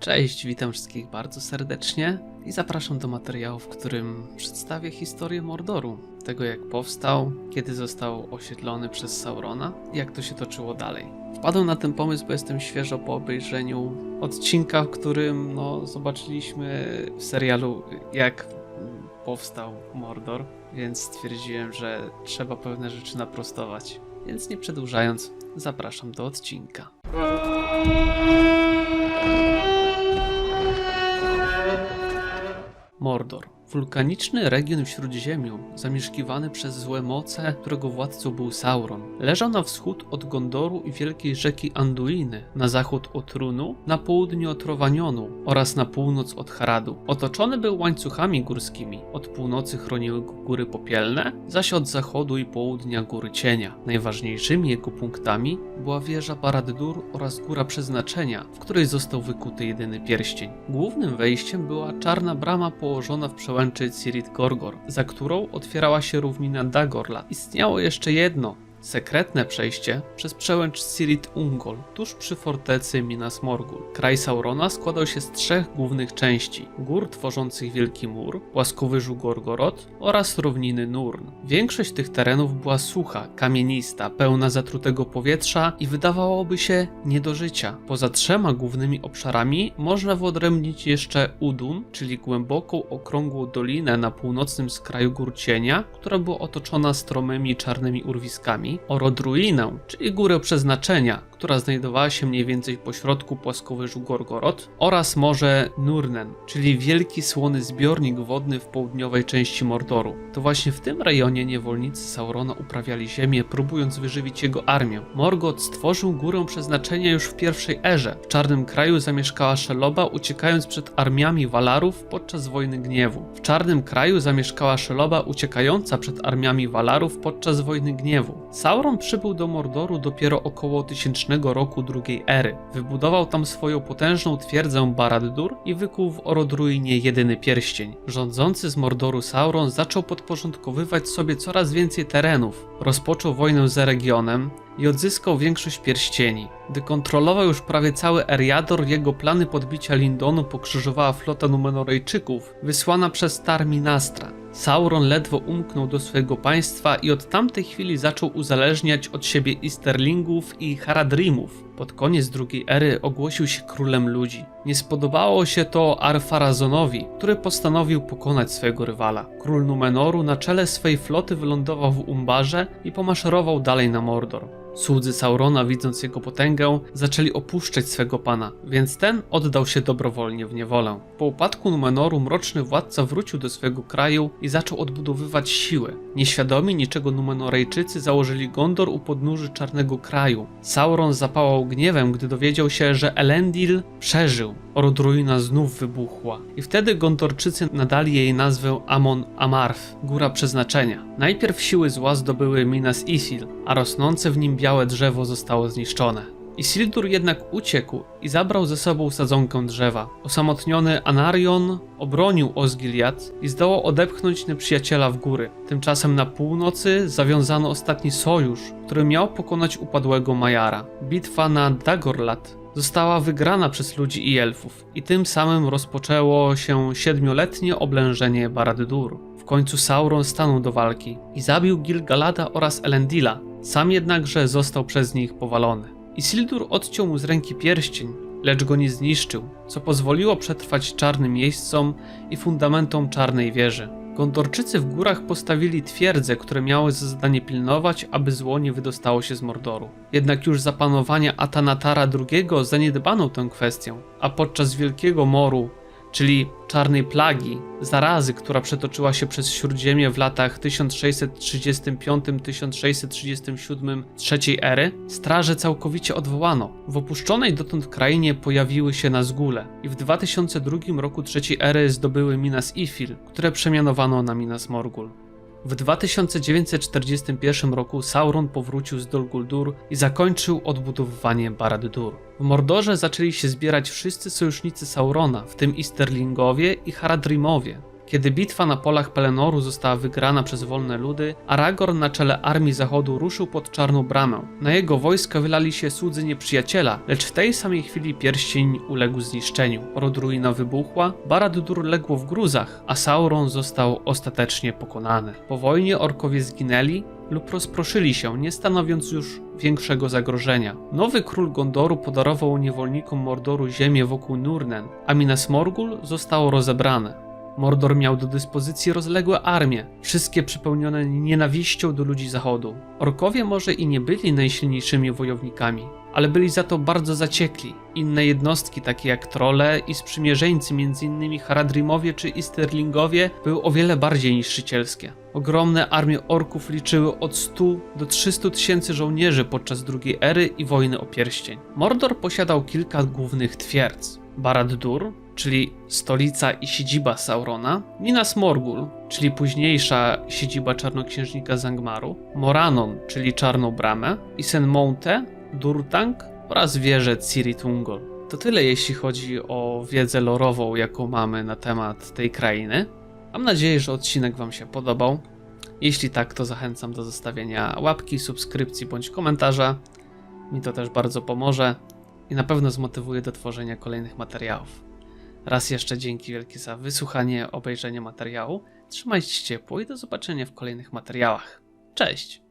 Cześć, witam wszystkich bardzo serdecznie i zapraszam do materiału, w którym przedstawię historię Mordoru. Tego jak powstał, kiedy został osiedlony przez Saurona i jak to się toczyło dalej. Wpadłem na ten pomysł, bo jestem świeżo po obejrzeniu odcinka, w którym no, zobaczyliśmy w serialu jak powstał Mordor, więc stwierdziłem, że trzeba pewne rzeczy naprostować. Więc nie przedłużając, zapraszam do odcinka. Mordor. Wulkaniczny region w Śródziemiu, zamieszkiwany przez złe moce, którego władcą był Sauron. Leżał na wschód od Gondoru i wielkiej rzeki Anduiny, na zachód od Runu, na południe od Rowanionu oraz na północ od Haradu. Otoczony był łańcuchami górskimi. Od północy chroniły go góry popielne, zaś od zachodu i południa góry cienia. Najważniejszymi jego punktami była wieża Barad-dur oraz góra przeznaczenia, w której został wykuty jedyny pierścień. Głównym wejściem była czarna brama położona w przełęczy Cirit Gorgor, za którą otwierała się równina Dagorla. Istniało jeszcze jedno, sekretne przejście przez przełęcz Cirit Ungol, tuż przy fortecy Minas Morgul. Kraj Saurona składał się z trzech głównych części: gór tworzących Wielki Mur, płaskowyżu Gorgorod oraz równiny Nurn. Większość tych terenów była sucha, kamienista, pełna zatrutego powietrza i wydawałoby się nie do życia. Poza trzema głównymi obszarami można wyodrębnić jeszcze Udun, czyli głęboką, okrągłą dolinę na północnym skraju gór cienia, która była otoczona stromymi czarnymi urwiskami, Orodruinę, czyli górę przeznaczenia, która znajdowała się mniej więcej pośrodku płaskowyżu Gorgorod, oraz morze Nurnen, czyli wielki słony zbiornik wodny w południowej części Mordoru. To właśnie w tym rejonie niewolnicy Saurona uprawiali ziemię, próbując wyżywić jego armię. Morgoth stworzył górę przeznaczenia już w pierwszej erze. W Czarnym Kraju zamieszkała Szeloba, uciekając przed armiami Walarów podczas Wojny Gniewu. W Czarnym Kraju zamieszkała Szeloba, uciekająca przed armiami Walarów podczas Wojny Gniewu. Sauron przybył do Mordoru dopiero około roku drugiej ery. Wybudował tam swoją potężną twierdzę Barad-dur i wykuł w Orodruinie jedyny pierścień. Rządzący z Mordoru Sauron zaczął podporządkowywać sobie coraz więcej terenów. Rozpoczął wojnę z regionem, i odzyskał większość pierścieni. Gdy kontrolował już prawie cały Eriador, jego plany podbicia Lindonu pokrzyżowała flota Numenorejczyków, wysłana przez Tar Minastra. Sauron ledwo umknął do swojego państwa i od tamtej chwili zaczął uzależniać od siebie Easterlingów i Haradrimów. Pod koniec drugiej ery ogłosił się królem ludzi. Nie spodobało się to Arfarazonowi, który postanowił pokonać swojego rywala. Król Numenoru na czele swej floty wylądował w Umbarze i pomaszerował dalej na Mordor. Słudzy Saurona, widząc jego potęgę, zaczęli opuszczać swego pana, więc ten oddał się dobrowolnie w niewolę. Po upadku Numenoru mroczny władca wrócił do swojego kraju i zaczął odbudowywać siły. Nieświadomi niczego Numenorejczycy założyli Gondor u podnóży Czarnego Kraju. Sauron zapałał gniewem, gdy dowiedział się, że Elendil przeżył. Orodruina znów wybuchła i wtedy Gondorczycy nadali jej nazwę Amon Amarth, Góra Przeznaczenia. Najpierw siły zła zdobyły Minas Ithil, a rosnące w nim białe drzewo zostało zniszczone. Isildur jednak uciekł i zabrał ze sobą sadzonkę drzewa. Osamotniony Anarion obronił Osgiliath i zdołał odepchnąć nieprzyjaciela w góry. Tymczasem na północy zawiązano ostatni sojusz, który miał pokonać upadłego Majara. Bitwa na Dagorlat została wygrana przez ludzi i elfów i tym samym rozpoczęło się siedmioletnie oblężenie Barad-dur. W końcu Sauron stanął do walki i zabił Gil-galada oraz Elendila, sam jednakże został przez nich powalony. Isildur odciął mu z ręki pierścień, lecz go nie zniszczył, co pozwoliło przetrwać czarnym miejscom i fundamentom czarnej wieży. Gondorczycy w górach postawili twierdze, które miały za zadanie pilnować, aby zło nie wydostało się z Mordoru. Jednak już za panowania Atanatara II zaniedbano tę kwestię, a podczas Wielkiego Moru, czyli czarnej plagi, zarazy, która przetoczyła się przez Śródziemie w latach 1635-1637 trzeciej ery, straże całkowicie odwołano. W opuszczonej dotąd krainie pojawiły się Nazgule i w 2002 roku trzeciej ery zdobyły Minas Ithil, które przemianowano na Minas Morgul. W 2941 roku Sauron powrócił z Dol Guldur i zakończył odbudowywanie Barad-dur. W Mordorze zaczęli się zbierać wszyscy sojusznicy Saurona, w tym Easterlingowie i Haradrimowie. Kiedy bitwa na polach Pelenoru została wygrana przez wolne ludy, Aragorn na czele armii zachodu ruszył pod Czarną Bramę. Na jego wojska wylali się słudzy nieprzyjaciela, lecz w tej samej chwili pierścień uległ zniszczeniu. Rodruina wybuchła, Barad-dûr legło w gruzach, a Sauron został ostatecznie pokonany. Po wojnie orkowie zginęli, lub rozproszyli się, nie stanowiąc już większego zagrożenia. Nowy król Gondoru podarował niewolnikom Mordoru ziemię wokół Nurnen, a Minas Morgul zostało rozebrane. Mordor miał do dyspozycji rozległe armie, wszystkie przepełnione nienawiścią do ludzi zachodu. Orkowie może i nie byli najsilniejszymi wojownikami, ale byli za to bardzo zaciekli. Inne jednostki, takie jak trolle i sprzymierzeńcy, m.in. Haradrimowie czy Easterlingowie, były o wiele bardziej niszczycielskie. Ogromne armie orków liczyły od 100 do 300 tysięcy żołnierzy podczas II ery i wojny o pierścień. Mordor posiadał kilka głównych twierdz. Barad-dûr, czyli stolica i siedziba Saurona, Minas Morgul, czyli późniejsza siedziba czarnoksiężnika Zangmaru, Moranon, czyli Czarną Bramę, i Senmounte, Durtang oraz wieżę Ciritungol. To tyle jeśli chodzi o wiedzę lorową, jaką mamy na temat tej krainy. Mam nadzieję, że odcinek Wam się podobał. Jeśli tak, to zachęcam do zostawienia łapki, subskrypcji bądź komentarza. Mi to też bardzo pomoże i na pewno zmotywuje do tworzenia kolejnych materiałów. Raz jeszcze dzięki wielkie za wysłuchanie, obejrzenie materiału. Trzymajcie się ciepło i do zobaczenia w kolejnych materiałach. Cześć!